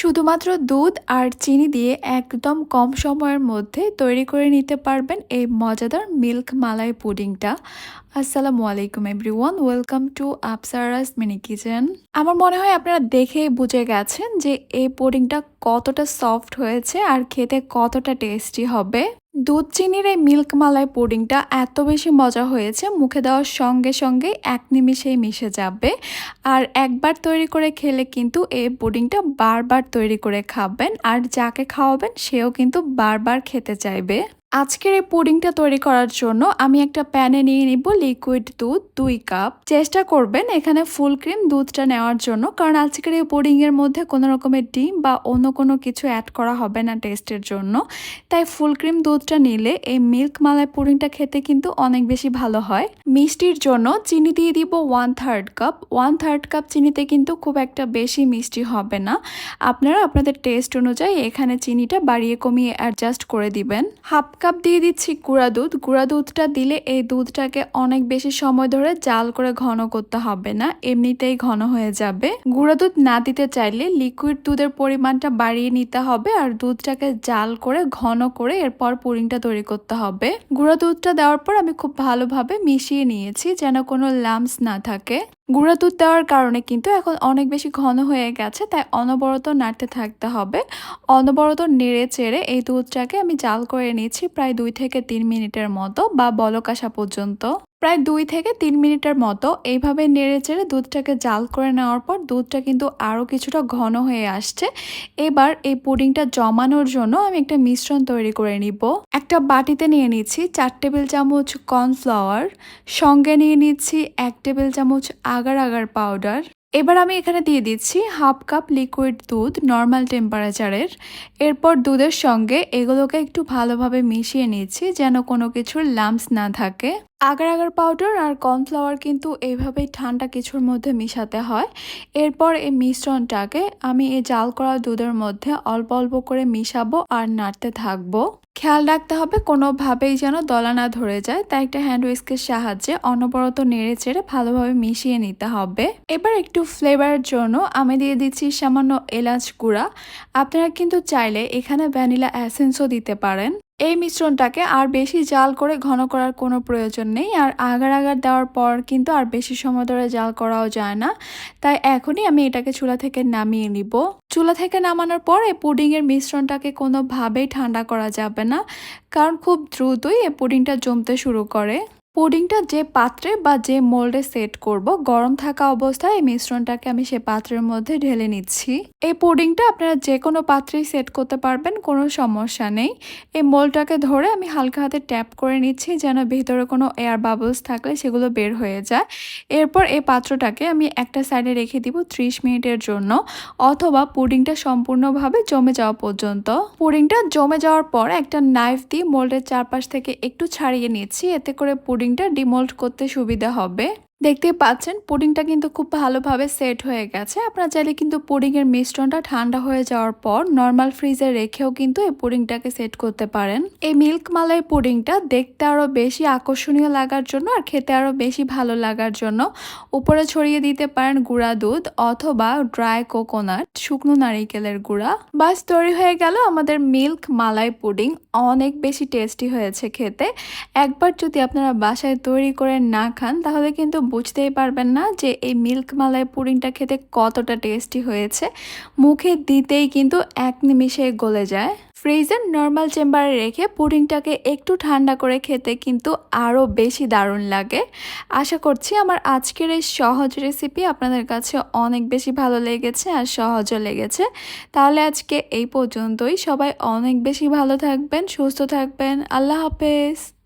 শুধুমাত্র দুধ আর চিনি দিয়ে একদম কম সময়ের মধ্যে তৈরি করে নিতে পারবেন এই মজাদার মিল্ক মালাই পুডিংটা। আসসালামু আলাইকুম everyone, welcome to Apsaras mini kitchen. আমার মনে হয় আপনারা দেখেই বুঝে গেছেন যে এই পুডিংটা কতটা সফট হয়েছে আর খেতে কতটা টেস্টি হবে। দুধ চিনির এই মিল্ক মালাই পুডিংটা এত বেশি মজা হয়েছে, মুখে দেওয়ার সঙ্গে সঙ্গে এক নিমিশেই মিশে যাবে। আর একবার তৈরি করে খেলে কিন্তু এই পুডিংটা বারবার তৈরি করে খাবেন, আর যাকে খাওয়াবেন সেও কিন্তু বারবার খেতে চাইবে। আজকের এই পুডিংটা তৈরি করার জন্য আমি একটা প্যানে নিয়ে নিব লিকুইড দুধ, দুই কাপ। চেষ্টা করবেন এখানে ফুল ক্রিম দুধটা নেওয়ার জন্য, কারণ আজকের এই পুডিং এর মধ্যে কোনো রকমের ডিম বা অন্য কোনো কিছু অ্যাড করা হবে না টেস্টের জন্য। তাই ফুল ক্রিম দুধটা নিলে এই মিল্ক মালাই পুডিংটা খেতে কিন্তু অনেক বেশি ভালো হয়। মিষ্টির জন্য চিনি দিয়ে দিব one third cup one third cup চিনিতে কিন্তু খুব একটা বেশি মিষ্টি হবে না। আপনারা আপনাদের টেস্ট অনুযায়ী এখানে চিনিটা বাড়িয়ে কমিয়ে অ্যাডজাস্ট করে দিবেন। হাফ কাপ দিয়ে দিচ্ছি গুঁড়া দুধ। গুঁড়া দুধটা দিলে এই দুধটাকে অনেক বেশি সময় ধরে জাল করে ঘন করতে হবে না, এমনিতেই ঘন হয়ে যাবে। গুঁড়া দুধ না দিতে চাইলে লিকুইড দুধের পরিমাণটা বাড়িয়ে নিতে হবে আর দুধটাকে জাল করে ঘন করে এরপর পুরিংটা তৈরি করতে হবে। গুঁড়া দুধটা দেওয়ার পর আমি খুব ভালোভাবে মিশিয়ে নিয়েছি যেন কোনো লামস না থাকে। গুঁড়া দুধ দেওয়ার কারণে কিন্তু এখন অনেক বেশি ঘন হয়ে গেছে, তাই অনবরত নাড়তে থাকতে হবে। অনবরত নেড়ে চেড়ে এই দুধটাকে আমি জাল করে নিয়েছি প্রায় দুই থেকে তিন মিনিটের মতো বা বলক আসা পর্যন্ত। প্রায় দুই থেকে তিন মিনিটের মতো এইভাবে নেড়ে চেড়ে দুধটাকে জাল করে নেওয়ার পর দুধটা কিন্তু আরও কিছুটা ঘন হয়ে আসছে। এবার এই পুডিংটা জমানোর জন্য আমি একটা মিশ্রণ তৈরি করে নিব। একটা বাটিতে নিয়ে নিচ্ছি চার টেবিল চামচ কর্নফ্লাওয়ার, সঙ্গে নিয়ে নিচ্ছি এক টেবিল চামচ আগার আগার পাউডার। এবার আমি এখানে দিয়ে দিচ্ছি হাফ কাপ লিকুইড দুধ নর্মাল টেম্পারেচারের। এরপর দুধের সঙ্গে এগুলোকে একটু ভালোভাবে মিশিয়ে নিচ্ছি যেন কোনো কিছুর লাম্পস না থাকে। আগার আগার পাউডার আর কর্নফ্লাওয়ার কিন্তু এইভাবেই ঠান্ডা কিছুর মধ্যে মিশাতে হয়। এরপর এই মিশ্রণটাকে আমি এই জাল করা দুধের মধ্যে অল্প অল্প করে মিশাবো আর নাড়তে থাকব। খেয়াল রাখতে হবে কোনোভাবেই যেন দলা না ধরে যায়, তাই একটা হ্যান্ড উইস্কের সাহায্যে অনবরত নেড়ে চেড়ে ভালোভাবে মিশিয়ে নিতে হবে। এবার একটু ফ্লেভারের জন্য আমি দিয়ে দিচ্ছি সামান্য এলাচ গুঁড়া। আপনারা কিন্তু চাইলে এখানে ভ্যানিলা অ্যাসেন্সও দিতে পারেন। এই মিশ্রণটাকে আর বেশি জাল করে ঘন করার কোনো প্রয়োজন নেই, আর আগার আগার দেওয়ার পর কিন্তু আর বেশি সময় ধরে জাল করাও যায় না। তাই এখনই আমি এটাকে চুলা থেকে নামিয়ে নিব। চুলা থেকে নামানোর পর এই পুডিংয়ের মিশ্রণটাকে কোনোভাবেই ঠান্ডা করা যাবে না, কারণ খুব দ্রুতই এই পুডিংটা জমতে শুরু করে। পুডিংটা যে পাত্রে বা যে মোল্ডে সেট করব, গরম থাকা অবস্থায় এই মিশ্রণটাকে আমি সে পাত্রের মধ্যে ঢেলে নিচ্ছি। এই পুডিংটা আপনারা যে কোনো পাত্রেই সেট করতে পারবেন, কোনো সমস্যা নেই। এই মোল্ডটাকে ধরে আমি হালকা হাতে ট্যাপ করে নিচ্ছি যেন ভেতরে কোনো এয়ার বাবলস থাকলে সেগুলো বের হয়ে যায়। এরপর এই পাত্রটাকে আমি একটা সাইডে রেখে দিব ত্রিশ মিনিটের জন্য, অথবা পুডিংটা সম্পূর্ণভাবে জমে যাওয়া পর্যন্ত। পুডিংটা জমে যাওয়ার পর একটা নাইফ দিয়ে মোল্ডের চারপাশ থেকে একটু ছাড়িয়ে নিচ্ছি, এতে করে পুডিং পুডিংটা ডিমোল্ড করতে সুবিধা হবে। দেখতেই পাচ্ছেন, পুডিংটা কিন্তু খুব ভালোভাবে সেট হয়ে গেছে। আপনারা চাইলে কিন্তু পুডিংয়ের মিশ্রণটা ঠান্ডা হয়ে যাওয়ার পর নর্মাল ফ্রিজে রেখেও কিন্তু এই পুডিংটাকে সেট করতে পারেন। এই মিল্ক মালাই পুডিংটা দেখতে আরও বেশি আকর্ষণীয় লাগার জন্য আর খেতে আরও বেশি ভালো লাগার জন্য। উপরে ছড়িয়ে দিতে পারেন গুঁড়া দুধ অথবা ড্রাই কোকোনাট, শুকনো নারিকেলের গুঁড়া। বাস, তৈরি হয়ে গেল আমাদের মিল্ক মালাই পুডিং। অনেক বেশি টেস্টি হয়েছে খেতে। একবার যদি আপনারা বাসায় তৈরি করে না খান, তাহলে কিন্তু বুঝতেই পারবেন না যে এই মিল্ক মালাই পুডিংটা খেতে কতটা টেস্টি হয়েছে। মুখে দিতেই কিন্তু এক নিমিষে গলে যায়। ফ্রিজের নর্মাল চেম্বারে রেখে পুডিংটাকে একটু ঠান্ডা করে খেতে কিন্তু আরও বেশি দারুণ লাগে। আশা করছি আমার আজকের এই সহজ রেসিপি আপনাদের কাছে অনেক বেশি ভালো লেগেছে আর সহজও লেগেছে। তাহলে আজকে এই পর্যন্তই। সবাই অনেক বেশি ভালো থাকবেন, সুস্থ থাকবেন। আল্লাহ হাফেজ।